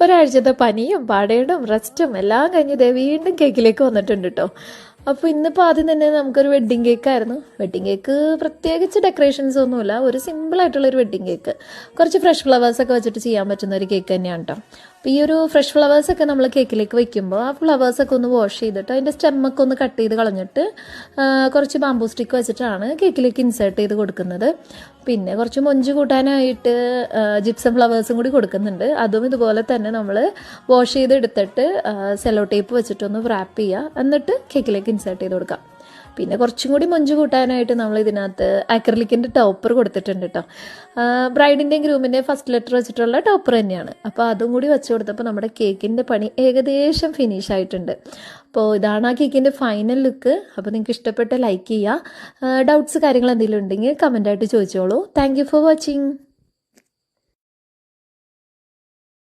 ഒരാഴ്ചത്തെ പനിയും പടയിടും റെസ്റ്റും എല്ലാം കഴിഞ്ഞ് ദേ വീണ്ടും കേക്കിലേക്ക് വന്നിട്ടുണ്ട് കേട്ടോ അപ്പോൾ ഇന്നിപ്പോൾ ആദ്യം തന്നെ നമുക്കൊരു വെഡ്ഡിങ് കേക്ക് ആയിരുന്നു. വെഡ്ഡിങ് കേക്ക് പ്രത്യേകിച്ച് ഡെക്കറേഷൻസ് ഒന്നുമില്ല. ഒരു ഒരു വെഡ്ഡിങ് കേക്ക് കുറച്ച് ഫ്രഷ് ഫ്ലവേഴ്സ് ഒക്കെ വെച്ചിട്ട് ചെയ്യാൻ പറ്റുന്ന ഒരു കേക്ക് തന്നെയാണ് കേട്ടോ അപ്പോൾ ഈ ഒരു ഫ്രഷ് ഫ്ലവേഴ്സ് ഒക്കെ നമ്മൾ കേക്കിലേക്ക് വെക്കുമ്പോൾ ആ ഫ്ലവേഴ്സ് ഒക്കെ ഒന്ന് വാഷ് ചെയ്തിട്ട് അതിന്റെ സ്റ്റെമ്മൊക്കെ ഒന്ന് കട്ട് ചെയ്ത് കളഞ്ഞിട്ട് കുറച്ച് ബാമ്പൂ സ്റ്റിക്ക് വെച്ചിട്ടാണ് കേക്കിലേക്ക് ഇൻസേർട്ട് ചെയ്ത് കൊടുക്കുന്നത്. പിന്നെ കുറച്ച് മൊഞ്ച് കൂട്ടാനായിട്ട് ജിപ്സം ഫ്ലവേഴ്സും കൂടി കൊടുക്കുന്നുണ്ട്. അതും ഇതുപോലെ തന്നെ നമ്മൾ വാഷ് ചെയ്ത് എടുത്തിട്ട് സെലോ ടേപ്പ് വെച്ചിട്ടൊന്ന് റാപ്പ് ചെയ്യുക എന്നിട്ട് കേക്കിലേക്ക് ഇൻസേർട്ട് ചെയ്ത് കൊടുക്കാം. പിന്നെ കുറച്ചും കൂടി മൊഞ്ച് കൂട്ടാനായിട്ട് നമ്മൾ ഇതിനകത്ത് അക്രലിക്കിന്റെ ടോപ്പർ കൊടുത്തിട്ടുണ്ട് കേട്ടോ ബ്രൈഡിന്റെയും ഗ്രൂമിന്റെയും ഫസ്റ്റ് ലെറ്റർ വെച്ചിട്ടുള്ള ടോപ്പർ തന്നെയാണ്. അപ്പോൾ അതും കൂടി വെച്ച് കൊടുത്തപ്പോൾ നമ്മുടെ കേക്കിന്റെ പണി ഏകദേശം ഫിനിഷ് ആയിട്ടുണ്ട്. അപ്പോൾ ഇതാണ് ആ കേക്കിന്റെ ഫൈനൽ ലുക്ക് അപ്പോൾ നിങ്ങൾക്ക് ഇഷ്ടപ്പെട്ട ലൈക്ക് ചെയ്യുക ഡൗട്ട്സ് കാര്യങ്ങൾ എന്തെങ്കിലും ഉണ്ടെങ്കിൽ കമന്റായിട്ട് ചോദിച്ചോളൂ. Thank for watching